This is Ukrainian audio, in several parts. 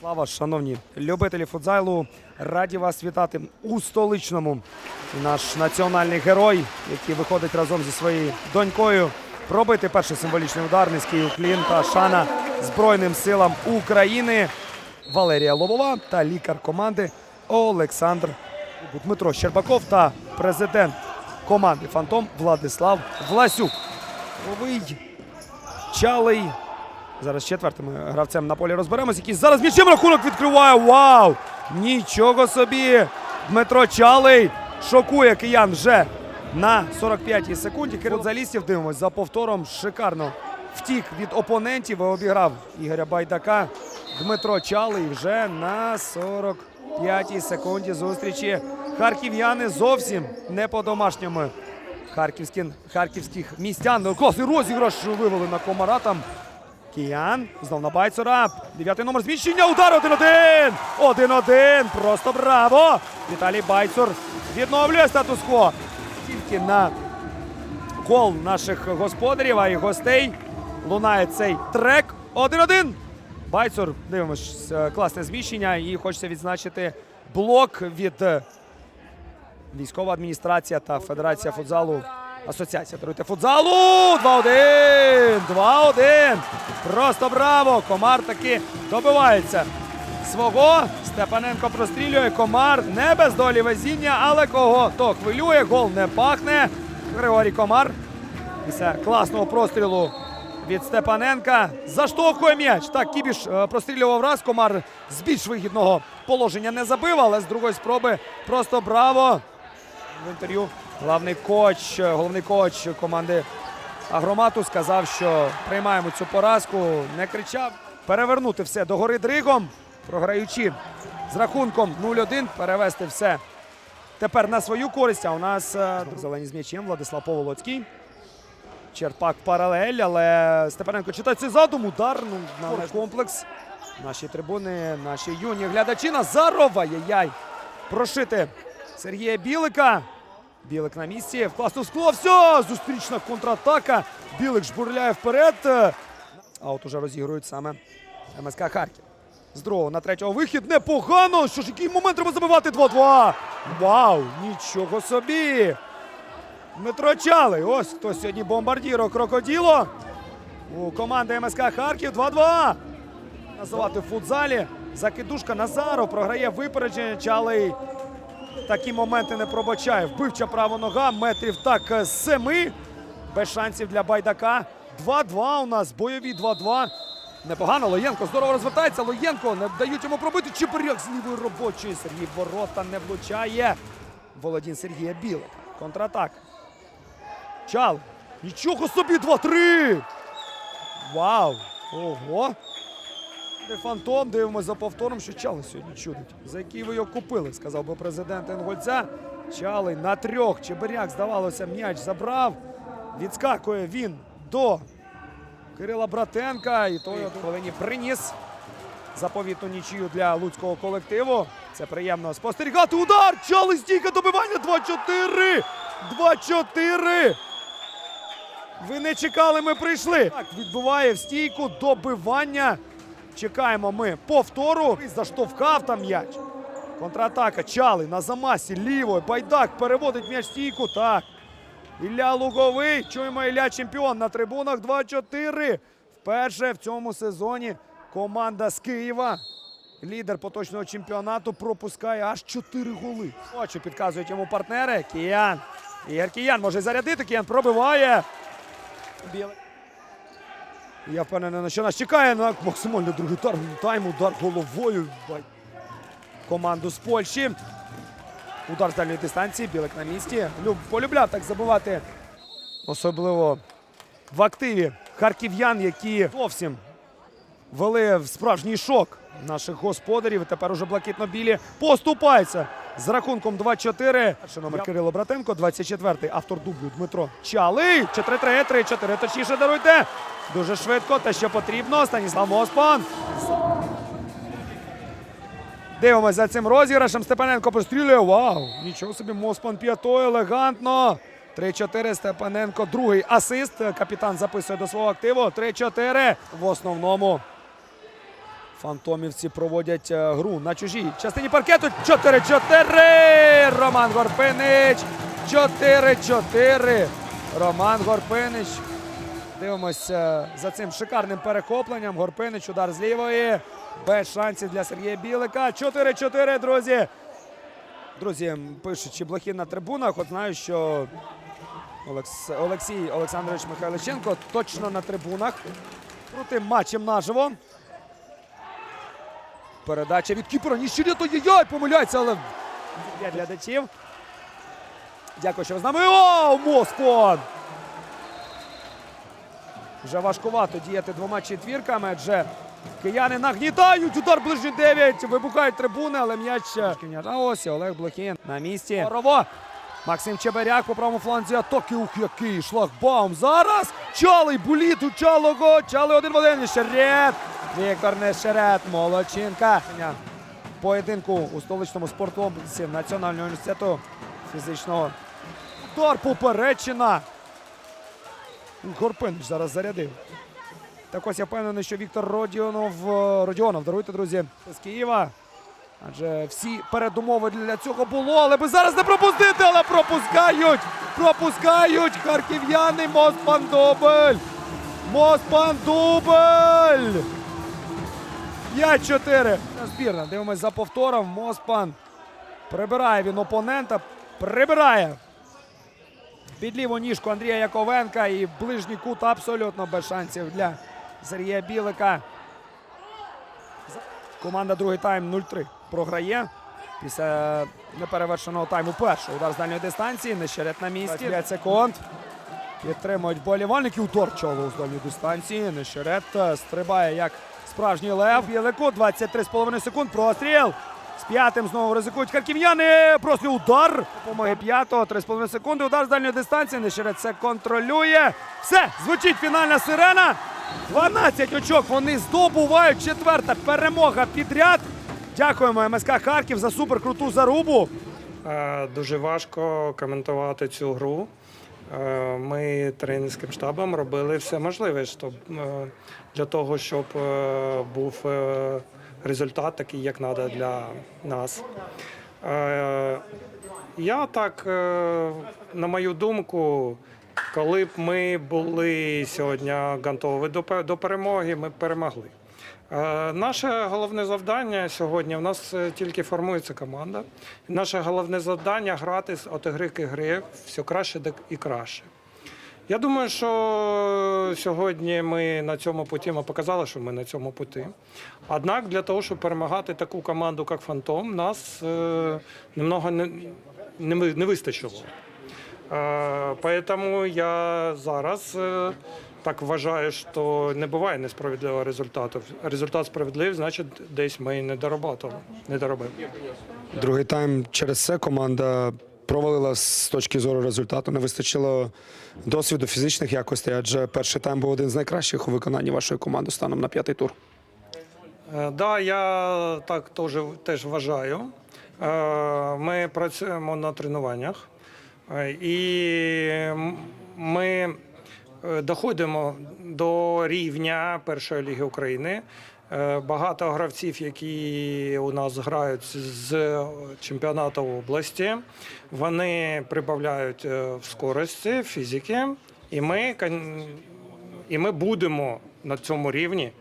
Слава, шановні любителі футзалу, раді вас вітати у столичному. Наш національний герой, який виходить разом зі своєю донькою, пробити перший символічний удар, низький уклін та шана Збройним силам України. Валерія Лобова та лікар команди Олександр Дмитро Щербаков та президент команди Фантом Владислав Власюк. Ловий Чалий. Зараз з четвертим гравцем на полі розберемось. Який зараз м'ячем рахунок відкриває. Вау! Нічого собі! Дмитро Чалий шокує киян вже на 45-й секунді. Кирил Залістів дивимось за повтором. Шикарно втік від опонентів і обіграв Ігоря Байдака. Дмитро Чалий вже на 45-й секунді зустрічі. Харків'яни зовсім не по-домашньому. Харківських містян. Ну, Класний розіграш вивели на комара там. Киян. Знов на Байцера. Дев'ятий номер зміщення. Удар 1-1. 1-1. Просто браво. Віталій Байцер відновлює статус-кво. Тільки на гол наших господарів, а й гостей лунає цей трек. 1-1. Байцер, дивимось, е, класне зміщення. І хочеться відзначити блок від е, військова адміністрація та Федерація футзалу. Асоціація даруйте футзалу. 2-1. 2-1. Просто браво! Комар таки добивається свого. Степаненко прострілює. Комар не без долі везіння, але кого то хвилює. Гол не пахне. Григорій Комар. Після класного прострілу від Степаненка заштовхує м'яч. Так, Кібіш е, прострілював раз. Комар з більш вигідного положення не забив, але з другої спроби просто браво. В інтерв'ю главний коч, головний коч команди Агромату сказав, що приймаємо цю поразку. Не кричав. Перевернути все догори дригом, програючи з рахунком 0-1, перевести все тепер на свою користь. А у нас е, зелені з м'ячем Владислав Поволоцький. Черпак паралель, але Степаненко читає цей задум. Удар ну, на комплекс. Наші трибуни, наші юні глядачі. Назаров. Ай-яй-яй. Прошити Сергія Білика. Білик на місці. В скло. Все! Зустрічна контратака. Білик жбурляє вперед. А от уже розігрують саме МСК Харків. З другого на третього вихід. Непогано. Що ж, який момент треба забивати 2-2. Вау! Нічого собі! Дмитро Чалий. Ось хто сьогодні бомбардіро крокоділо. У команди МСК Харків 2-2. Називати в футзалі. Закидушка Назаров програє випередження. Чалий такі моменти не пробачає. Вбивча права нога. Метрів так е, з семи. Без шансів для Байдака. 2-2 у нас. Бойові 2-2. Непогано. Лоєнко здорово розвертається. Лоєнко не дають йому пробити. Чебиряк з лівої робочої. Сергій Ворота не влучає. Володін Сергія Білик. Контратак. Чал. Нічого собі 2-3. Вау. Ого. Фантом, дивимося за повтором, що Чалий сьогодні чудить. За який ви його купили, сказав би президент Інгольця. Чалий на трьох. Чебиряк, здавалося, м'яч забрав. Відскакує він до Кирила Братенка. І той у хвилині приніс заповітну нічию для луцького колективу. Це приємно спостерігати. Удар! Чалий стійка добивання 2-4! 2-4! Ви не чекали, ми прийшли. Так, відбуває в стійку добивання. Чекаємо ми повтору. Заштовхав там м'яч. Контратака. Чали на замасі лівою. Байдак переводить м'яч стійку. Так. Ілля Луговий. Чуємо Ілля чемпіон на трибунах 2-4. Вперше в цьому сезоні команда з Києва. Лідер поточного чемпіонату пропускає аж 4 голи. Очі підказують йому партнери. Киян. Ігор Киян може зарядити. Киян пробиває. Білий. Я впевнений, що нас чекає на максимально другий. Тайм, удар головою. Команду з Польщі. Удар з дальньої дистанції. Білик на місці. Люб, полюбляв так забивати. Особливо в активі харків'ян, які зовсім вели в справжній шок наших господарів. І тепер уже блакитно-білі поступаються з рахунком 2-4. Перший номер Кирило Братенко, 24-й автор дублю Дмитро Чалий. 4-3, 3-4, точніше даруйте. Дуже швидко, те, що потрібно. Станіслав Моспан. Дивимося за цим розіграшем. Степаненко пострілює. Вау! Нічого собі, Моспан п'ятою, елегантно. 3-4 Степаненко. Другий асист. Капітан записує до свого активу. 3-4 в основному. Фантомівці проводять е, гру на чужій частині паркету. 4-4. Роман Горпинич. 4-4. Роман Горпинич. Дивимося за цим шикарним перехопленням. Горпинич, удар з лівої. Без шансів для Сергія Білика. 4-4, друзі. Друзі, пишуть, чи блохи на трибунах. От знаю, що Олекс... Олексій Олександрович Михайличенко точно на трибунах. Крутим матчем наживо. Передача від Кіпера. Ніщирєто яй помиляється, але для глядачів. Дякую, що ви з нами. О, Моспон! Вже важкувато діяти двома четвірками, адже кияни нагнітають. Удар ближній 9. Вибухають трибуни, але м'яч. А ось і Олег Блохін на місці. Орово. Максим Чеберяк по правому фланзі атаки. Ух, який шлагбаум. Зараз Чалий буліт у Чалого. Чалий один в один. Нещерет. Віктор Нещерет. Молодчинка. Поєдинку у столичному спорткомплексі Національного університету фізичного. Удар поперечина. Горпинич зараз зарядив. Так ось я впевнений, що Віктор Родіонов, Родіонов, даруйте, друзі, з Києва. Адже всі передумови для цього було, але би зараз не пропустити, але пропускають! Пропускають харків'яни Моспан Дубль! Моспан Дубль! 5-4. Збірна. Дивимось за повтором. Моспан прибирає він опонента. Прибирає під ліву ніжку Андрія Яковенка і ближній кут абсолютно без шансів для Сергія Білика. Команда другий тайм 0-3 програє. Після неперевершеного тайму перший удар з дальньої дистанції. Нещерет на місці. 5 секунд. Підтримують болівальники. Удар чоло з дальньої дистанції. Нещерет е, стрибає як справжній лев. Білику 23,5 секунд. Простріл. З п'ятим знову ризикують харків'яни. Простріл удар. Допомоги п'ятого. 3,5 секунди. Удар з дальньої дистанції. Нещерет це контролює. Все, звучить фінальна сирена. 12 очок вони здобувають. Четверта перемога підряд. Дякуємо МСК Харків за суперкруту зарубу. Е, Дуже важко коментувати цю гру. Е, Ми тренерським штабом робили все можливе, щоб е, для того, щоб е, був результат такий, як треба для нас. Я так, на мою думку, коли б ми були сьогодні готові до перемоги, ми б перемогли. Е, Наше головне завдання сьогодні в нас е, тільки формується команда. Наше головне завдання грати з от гри все краще і краще. Я думаю, що сьогодні ми на цьому путі ми показали, що ми на цьому путі. Однак для того, щоб перемагати таку команду, як Фантом, нас е, немного не, не, не вистачило. Е, Поэтому я зараз е, так вважаю, що не буває несправедливого результату. Результат справедливий, значить, десь ми не дорабатували, не доробили. Другий тайм через це команда провалила з точки зору результату. Не вистачило досвіду фізичних якостей, адже перший тайм був один з найкращих у виконанні вашої команди станом на п'ятий тур. Е, Да, я так теж, теж вважаю. Ми працюємо на тренуваннях і ми е, доходимо до рівня першої ліги України. Е, Багато гравців, які у нас грають з чемпіонату області, вони прибавляють е, в скорості, фізики, і ми, і ми будемо на цьому рівні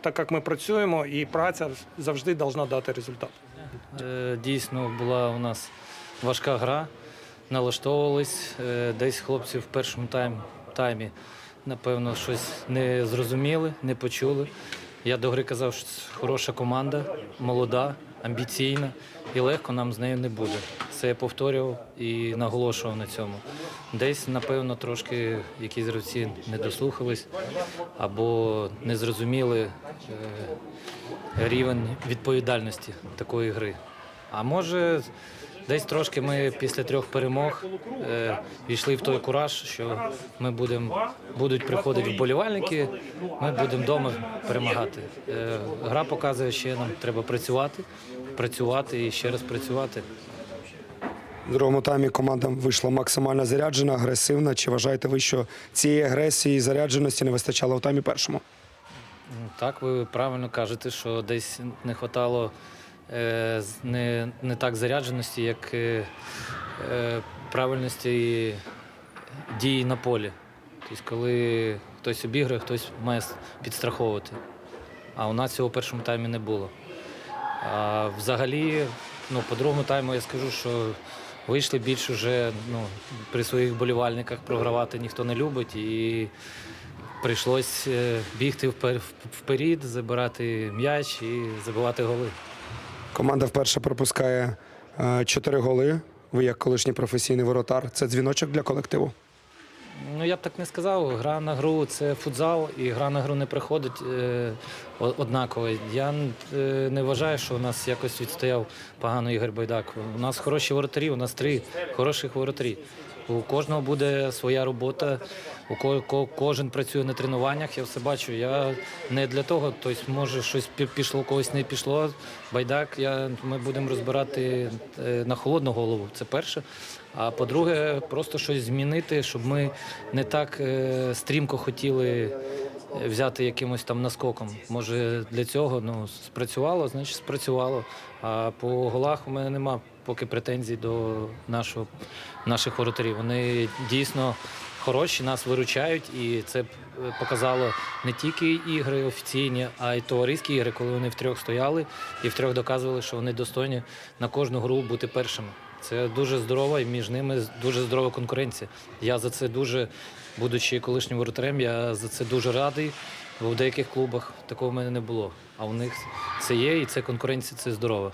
так як ми працюємо, і праця завжди повинна дати результат. Е, Дійсно була у нас важка гра. Налаштовувались. Е, Десь хлопці в першому тайм, таймі, напевно, щось не зрозуміли, не почули. Я до гри казав, що це хороша команда, молода, амбіційна, і легко нам з нею не буде. Це я повторював і наголошував на цьому. Десь, напевно, трошки якісь гравці не дослухались або не зрозуміли е, рівень відповідальності такої гри. А може, десь трошки ми після трьох перемог е, війшли в той кураж, що ми будемо будуть приходити вболівальники, ми будемо вдома перемагати. Е, гра показує, що нам треба працювати, працювати і ще раз працювати. В другому таймі команда вийшла максимально заряджена, агресивна. Чи вважаєте ви, що цієї агресії і зарядженості не вистачало у таймі першому? Так, ви правильно кажете, що десь не вистачало не, не так зарядженості, як е, е, правильності дії на полі. Тобто, коли хтось обіграє, хтось має підстраховувати. А у нас цього в першому таймі не було. А взагалі, ну, по другому тайму я скажу, що вийшли більш уже ну, при своїх болівальниках програвати ніхто не любить. І прийшлось е, бігти впер- вперед, забирати м'яч і забивати голи. Команда вперше пропускає е, чотири голи. Ви як колишній професійний воротар. Це дзвіночок для колективу. Ну, я б так не сказав. Гра на гру це футзал, і гра на гру не приходить е, однаково. Я е, не вважаю, що у нас якось відстояв погано Ігор Байдак. У нас хороші воротарі, у нас три хороших воротарі. У кожного буде своя робота, у ко- ко- кожен працює на тренуваннях. Я все бачу. Я не для того, тобто, може щось пішло, когось не пішло. Байдак, я, ми будемо розбирати е, на холодну голову. Це перше. А по-друге, просто щось змінити, щоб ми не так е, стрімко хотіли е, взяти якимось там наскоком. Може, для цього ну, спрацювало, значить спрацювало. А по голах у мене нема поки претензій до нашого, наших воротарів. Вони дійсно хороші, нас виручають, і це е, показало не тільки ігри офіційні, а й товариські ігри, коли вони втрьох стояли і втрьох доказували, що вони достойні на кожну гру бути першими. Це дуже здорово, і між ними дуже здорова конкуренція. Я за це дуже, будучи колишнім воротарем, я за це дуже радий. Бо в деяких клубах такого в мене не було. А у них це є, і це конкуренція, це здорово.